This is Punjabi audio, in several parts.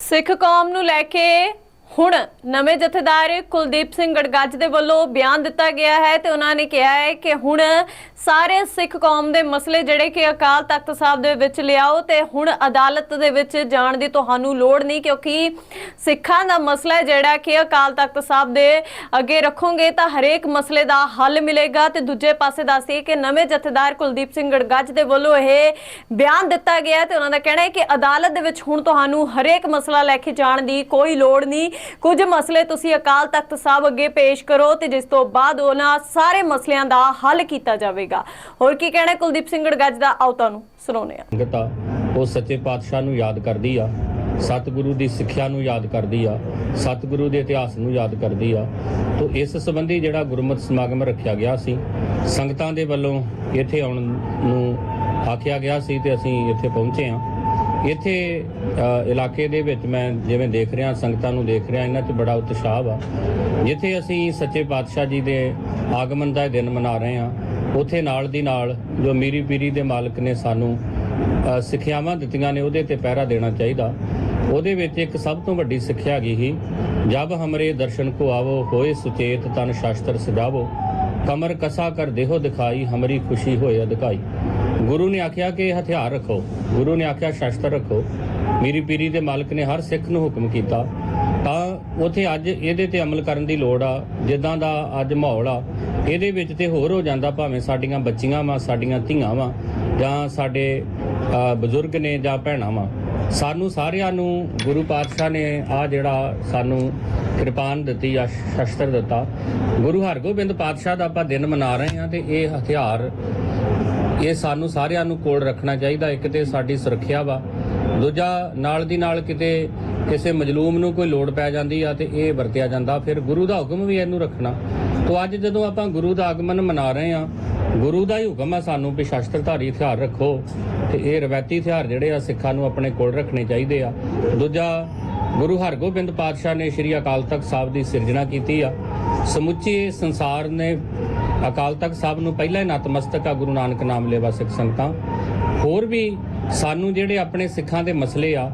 ਸਿੱਖ ਕੌਮ ਨੂੰ ਲੈ ਕੇ ਹੁਣ ਨਵੇਂ ਜਥੇਦਾਰ ਕੁਲਦੀਪ ਸਿੰਘ ਗੜਗੱਜ ਦੇ ਵੱਲੋਂ ਬਿਆਨ ਦਿੱਤਾ ਗਿਆ ਹੈ ਤੇ ਉਹਨਾਂ ਨੇ ਕਿਹਾ ਹੈ ਕਿ ਹੁਣ ਸਾਰੇ ਸਿੱਖ ਕੌਮ ਦੇ ਮਸਲੇ ਜਿਹੜੇ ਕਿ ਅਕਾਲ ਤਖਤ ਸਾਹਿਬ ਦੇ ਵਿੱਚ ਲਿਆਓ ਤੇ ਹੁਣ ਅਦਾਲਤ ਦੇ ਵਿੱਚ ਜਾਣ ਦੀ ਤੁਹਾਨੂੰ ਲੋੜ ਨਹੀਂ, ਕਿਉਂਕਿ ਸਿੱਖਾਂ ਦਾ ਮਸਲਾ ਜਿਹੜਾ ਕਿ ਅਕਾਲ ਤਖਤ ਸਾਹਿਬ ਦੇ ਅੱਗੇ ਰੱਖੋਗੇ ਤਾਂ ਹਰੇਕ ਮਸਲੇ ਦਾ ਹੱਲ ਮਿਲੇਗਾ। ਤੇ ਦੂਜੇ ਪਾਸੇ ਦੱਸਈਏ ਕਿ ਨਵੇਂ ਜਥੇਦਾਰ ਕੁਲਦੀਪ ਸਿੰਘ ਗੜਗੱਜ ਦੇ ਵੱਲੋਂ ਇਹ ਬਿਆਨ ਦਿੱਤਾ ਗਿਆ ਹੈ ਤੇ ਉਹਨਾਂ ਦਾ ਕਹਿਣਾ ਹੈ ਕਿ ਅਦਾਲਤ ਦੇ ਵਿੱਚ ਹੁਣ ਤੁਹਾਨੂੰ ਹਰੇਕ ਮਸਲਾ ਲੈ ਕੇ ਜਾਣ ਦੀ ਕੋਈ ਲੋੜ ਨਹੀਂ। ਕੁਝ ਮਸਲੇ ਤੁਸੀਂ ਅਕਾਲ ਤਖਤ ਸਾਹਿਬ ਅੱਗੇ ਪੇਸ਼ ਕਰੋ ਤੇ ਜਿਸ ਤੋਂ ਬਾਅਦ ਉਹਨਾਂ ਸਾਰੇ ਮਸਲਿਆਂ ਦਾ ਹੱਲ ਕੀਤਾ ਜਾਵੇਗਾ। ਹੋਰ ਕੀ ਕਹਿਣਾ ਕੁਲਦੀਪ ਸਿੰਘ ਗੜਗੱਜ ਦਾ ਆਓ ਤੁਹਾਨੂੰ ਸੁਣਾਉਂਦੇ ਹਾਂ। ਸੰਗਤ ਉਹ ਸੱਚੇ ਪਾਤਸ਼ਾਹ ਨੂੰ ਯਾਦ ਕਰਦੀ ਆ, ਸਤਿਗੁਰੂ ਦੀ ਸਿੱਖਿਆ ਨੂੰ ਯਾਦ ਕਰਦੀ ਆ, ਸਤਿਗੁਰੂ ਦੇ ਇਤਿਹਾਸ ਨੂੰ ਯਾਦ ਕਰਦੀ ਆ। ਤੋਂ ਇਸ ਸੰਬੰਧੀ ਜਿਹੜਾ ਗੁਰਮਤਿ ਸਮਾਗਮ ਰੱਖਿਆ ਗਿਆ ਸੀ, ਸੰਗਤਾਂ ਦੇ ਵੱਲੋਂ ਇੱਥੇ ਆਉਣ ਨੂੰ ਆਖਿਆ ਗਿਆ ਸੀ ਤੇ ਅਸੀਂ ਇੱਥੇ ਪਹੁੰਚੇ ਆ ਇੱਥੇ ਇਲਾਕੇ ਦੇ ਵਿੱਚ ਮੈਂ ਜਿਵੇਂ ਦੇਖ ਰਿਹਾ, ਸੰਗਤਾਂ ਨੂੰ ਦੇਖ ਰਿਹਾ, ਇਹਨਾਂ 'ਚ ਬੜਾ ਉਤਸ਼ਾਹ ਆ ਜਿੱਥੇ ਅਸੀਂ ਸੱਚੇ ਪਾਤਸ਼ਾਹ ਜੀ ਦੇ ਆਗਮਨ ਦਾ ਦਿਨ ਮਨਾ ਰਹੇ ਆ ਉੱਥੇ ਨਾਲ ਦੀ ਨਾਲ ਜੋ ਮੀਰੀ ਪੀਰੀ ਦੇ ਮਾਲਕ ਨੇ ਸਾਨੂੰ ਸਿੱਖਿਆਵਾਂ ਦਿੱਤੀਆਂ ਨੇ, ਉਹਦੇ ਤੇ ਪਹਿਰਾ ਦੇਣਾ ਚਾਹੀਦਾ। ਉਹਦੇ ਵਿੱਚ ਇੱਕ ਸਭ ਤੋਂ ਵੱਡੀ ਸਿੱਖਿਆ ਗਈ ਹੀ ਜਬ ਹਮਰੇ ਦਰਸ਼ਨ ਕੋ ਆਵੋ, ਹੋਏ ਸੁਚੇਤ ਤਨ ਸ਼ਾਸਤਰ ਸਜਾਵੋ, ਕਮਰ ਕਸਾ ਕਰ ਦੇਹੋ ਦਿਖਾਈ, ਹਮਰੀ ਖੁਸ਼ੀ ਹੋਏ ਅਧਿਕਾਈ। ਗੁਰੂ ਨੇ ਆਖਿਆ ਕਿ ਹਥਿਆਰ ਰੱਖੋ, ਗੁਰੂ ਨੇ ਆਖਿਆ ਸ਼ਾਸਤਰ ਰੱਖੋ। ਮੀਰੀ ਪੀਰੀ ਦੇ ਮਾਲਕ ਨੇ ਹਰ ਸਿੱਖ ਨੂੰ ਹੁਕਮ ਕੀਤਾ ਉੱਥੇ ਅੱਜ ਇਹਦੇ ਤੇ ਅਮਲ ਕਰਨ ਦੀ ਲੋੜ ਆ, ਜਿੱਦਾਂ ਦਾ ਅੱਜ ਮਾਹੌਲ ਆ, ਇਹਦੇ ਵਿੱਚ ਤੇ ਹੋਰ ਹੋ ਜਾਂਦਾ ਭਾਵੇਂ ਸਾਡੀਆਂ ਬੱਚੀਆਂ ਵਾ, ਸਾਡੀਆਂ ਧੀਆਂ ਵਾ, ਜਾਂ ਸਾਡੇ ਬਜ਼ੁਰਗ ਨੇ ਜਾਂ ਭੈਣਾਂ ਵਾ। ਸਾਨੂੰ ਸਾਰਿਆਂ ਨੂੰ ਗੁਰੂ ਪਾਤਸ਼ਾਹ ਨੇ ਆ ਜਿਹੜਾ ਸਾਨੂੰ ਕਿਰਪਾਨ ਦਿੱਤੀ ਆ ਸ਼ਸਤਰ ਦਿੱਤਾ। ਗੁਰੂ ਹਰਗੋਬਿੰਦ ਪਾਤਸ਼ਾਹ ਦਾ ਆਪਾਂ ਦਿਨ ਮਨਾ ਰਹੇ ਹਾਂ ਤੇ ਇਹ ਹਥਿਆਰ ਇਹ ਸਾਨੂੰ ਸਾਰਿਆਂ ਨੂੰ ਕੋਲ ਰੱਖਣਾ ਚਾਹੀਦਾ, ਇੱਕ ਤੇ ਸਾਡੀ ਸੁਰੱਖਿਆ ਵਾ ਦੂਜਾ, ਨਾਲ ਦੀ ਨਾਲ ਕਿਤੇ ਕਿਸੇ ਮਜਲੂਮ ਨੂੰ ਕੋਈ ਲੋੜ ਪੈ ਜਾਂਦੀ ਆ ਤੇ ਇਹ ਵਰਤਿਆ ਜਾਂਦਾ। ਫਿਰ ਗੁਰੂ ਦਾ ਹੁਕਮ ਵੀ ਇਹਨੂੰ ਰੱਖਣਾ। ਤੋਂ ਅੱਜ ਜਦੋਂ ਆਪਾਂ ਗੁਰੂ ਦਾ ਆਗਮਨ ਮਨਾ ਰਹੇ ਆ, ਗੁਰੂ ਦਾ ਹੀ ਹੁਕਮ ਆ ਸਾਨੂੰ ਵੀ ਸ਼ਸਤਰਧਾਰੀ ਹਥਿਆਰ ਰੱਖੋ ਤੇ ਇਹ ਰਵਾਇਤੀ ਹਥਿਆਰ ਜਿਹੜੇ ਆ ਸਿੱਖਾਂ ਨੂੰ ਆਪਣੇ ਕੋਲ ਰੱਖਣੇ ਚਾਹੀਦੇ ਆ। ਦੂਜਾ, ਗੁਰੂ ਹਰਗੋਬਿੰਦ ਪਾਤਸ਼ਾਹ ਨੇ ਸ੍ਰੀ ਅਕਾਲ ਤਖਤ ਸਾਹਿਬ ਦੀ ਸਿਰਜਣਾ ਕੀਤੀ ਆ। ਸਮੁੱਚੇ ਸੰਸਾਰ ਨੇ ਅਕਾਲ ਤਖਤ ਸਾਹਿਬ ਨੂੰ ਪਹਿਲਾਂ ਹੀ ਨਤਮਸਤਕ ਆ, ਗੁਰੂ ਨਾਨਕ ਨਾਮ ਲੇਵਾ ਸਿੱਖ ਸੰਗਤਾਂ। ਹੋਰ ਵੀ ਸਾਨੂੰ ਜਿਹੜੇ ਆਪਣੇ ਸਿੱਖਾਂ ਦੇ ਮਸਲੇ ਆ,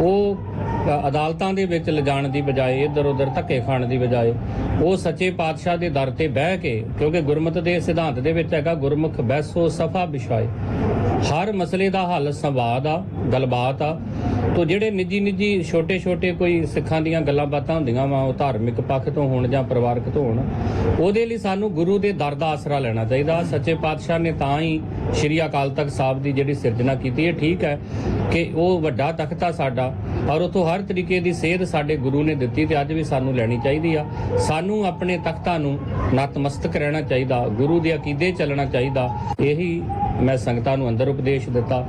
ਉਹ ਅਦਾਲਤਾਂ ਦੇ ਵਿੱਚ ਲਿਜਾਣ ਦੀ ਬਜਾਏ ਇੱਧਰ ਉੱਧਰ ਧੱਕੇ ਖਾਣ ਦੀ ਬਜਾਏ, ਉਹ ਸੱਚੇ ਪਾਤਸ਼ਾਹ ਦੇ ਦਰ ਤੇ ਬਹਿ ਕੇ, ਕਿਉਂਕਿ ਗੁਰਮਤਿ ਦੇ ਸਿਧਾਂਤ ਦੇ ਵਿੱਚ ਹੈਗਾ, ਗੁਰਮੁਖ ਬੈਸੋ ਸਫਾ ਵਿਛਾਏ ਹਰ ਮਸਲੇ ਦਾ ਹੱਲ ਸੰਵਾਦ ਆ, ਗੱਲਬਾਤ ਆ ਤੋ ਜਿਹੜੇ ਨਿੱਜੀ ਨਿੱਜੀ ਛੋਟੇ ਛੋਟੇ ਕੋਈ ਸਿੱਖਾਂ ਦੀਆਂ ਗੱਲਾਂ ਬਾਤਾਂ ਹੁੰਦੀਆਂ ਵਾ, ਉਹ ਧਾਰਮਿਕ ਪੱਖ ਤੋਂ ਹੋਣ ਜਾਂ ਪਰਿਵਾਰਕ ਤੋਂ ਹੋਣ, ਉਹਦੇ ਲਈ ਸਾਨੂੰ ਗੁਰੂ ਦੇ ਦਰ ਦਾ ਆਸਰਾ ਲੈਣਾ ਚਾਹੀਦਾ। ਸੱਚੇ ਪਾਤਸ਼ਾਹ ਨੇ ਤਾਂ ਹੀ ਸ੍ਰੀ ਅਕਾਲ ਤਖਤ ਸਾਹਿਬ ਦੀ ਜਿਹੜੀ ਸਿਰਜਣਾ ਕੀਤੀ ਹੈ ਠੀਕ ਹੈ ਕਿ ਉਹ ਵੱਡਾ ਤਖਤ ਆ ਸਾਡਾ, ਔਰ ਉਥੋਂ ਹਰ ਤਰੀਕੇ ਦੀ ਸੇਧ ਸਾਡੇ ਗੁਰੂ ਨੇ ਦਿੱਤੀ ਤੇ ਅੱਜ ਵੀ ਸਾਨੂੰ ਲੈਣੀ ਚਾਹੀਦੀ ਆ। ਸਾਨੂੰ ਆਪਣੇ ਤਖਤਾਂ ਨੂੰ ਨਤਮਸਤਕ ਰਹਿਣਾ ਚਾਹੀਦਾ, ਗੁਰੂ ਦੇ ਅਕੀਦੇ ਚੱਲਣਾ ਚਾਹੀਦਾ, ਇਹੀ ਮੈਂ ਸੰਗਤਾਂ ਨੂੰ ਅੰਦਰ ਉਪਦੇਸ਼ ਦਿੱਤਾ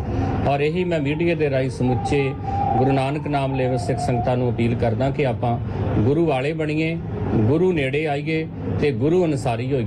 ਔਰ ਇਹੀ ਮੈਂ ਮੀਡੀਆ ਦੇ ਰਾਹੀਂ ਸਮੁੱਚੇ ਗੁਰੂ ਨਾਨਕ ਨਾਮ ਲੇਵ ਸਿੱਖ ਸੰਗਤਾਂ ਨੂੰ ਅਪੀਲ ਕਰਦਾ ਕਿ ਆਪਾਂ ਗੁਰੂ ਵਾਲੇ ਬਣੀਏ, ਗੁਰੂ ਨੇੜੇ ਆਈਏ ਤੇ ਗੁਰੂ ਅਨਸਾਰੀ ਹੋਈਏ।